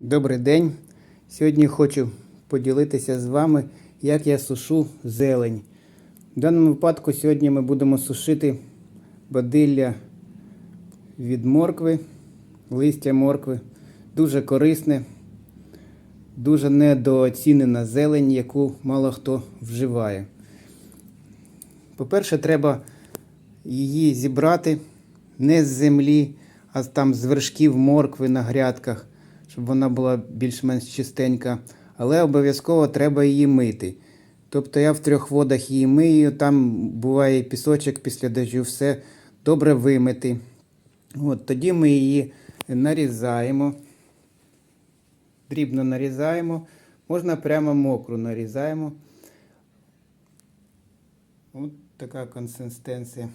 Добрий день. Сьогодні хочу поділитися з вами, як я сушу зелень. В даному випадку сьогодні ми будемо сушити бадилля від моркви, листя моркви. Дуже корисне, дуже недооцінена зелень, яку мало хто вживає. По-перше, треба її зібрати не з землі, а там з вершків моркви на грядках, щоб вона була більш-менш чистенька. Але обов'язково треба її мити. Тобто я в трьох водах її мию, там буває пісочок після дощу, все добре вимити. От, тоді ми її нарізаємо, дрібно нарізаємо, можна прямо мокру нарізаємо. От така консистенція.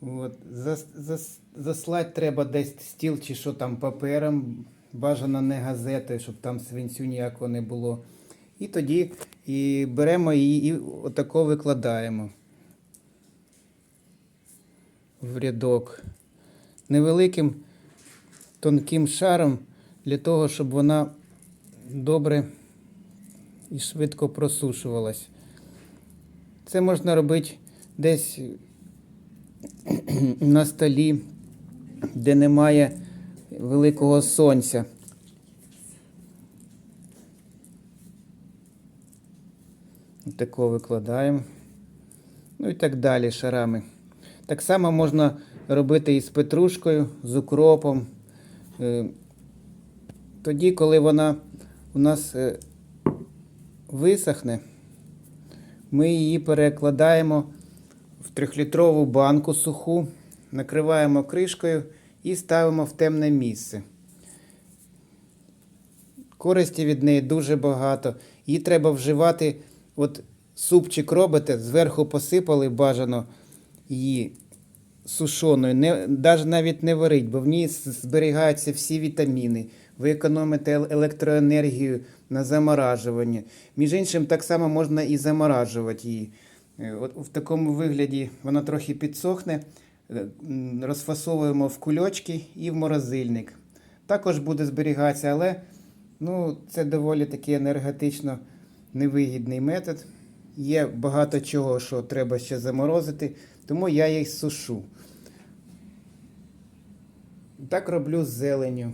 От. Зас, зас, заслати треба десь стіл чи що там папером, бажано не газетою, щоб там свинцю ніякого не було. І тоді і беремо її і отако викладаємо в рядок. Невеликим тонким шаром для того, щоб вона добре і швидко просушувалась. Це можна робити десь на столі, де немає великого сонця. Тако викладаємо. Ну і так далі шарами. Так само можна робити і з петрушкою, з укропом. Е, Тоді, коли вона у нас е, висохне, ми її перекладаємо в трьохлітрову банку суху, накриваємо кришкою і ставимо в темне місце. Користі від неї дуже багато. Її треба вживати. От супчик робите, зверху посипали бажано її сушоною. Не, навіть не варить, бо в ній зберігаються всі вітаміни. Ви економите електроенергію на заморажування. Між іншим, так само можна і заморажувати її. Е, От в такому вигляді вона трохи підсохне, е, розфасовуємо в кульочки і в морозильник. Також буде зберігатися, але ну, це доволі такий енергетично невигідний метод. Є багато чого, що треба ще заморозити, тому я їх сушу. Так роблю з зеленю.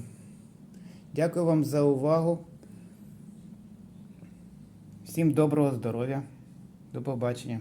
Дякую вам за увагу. Всім доброго здоров'я. До побачення.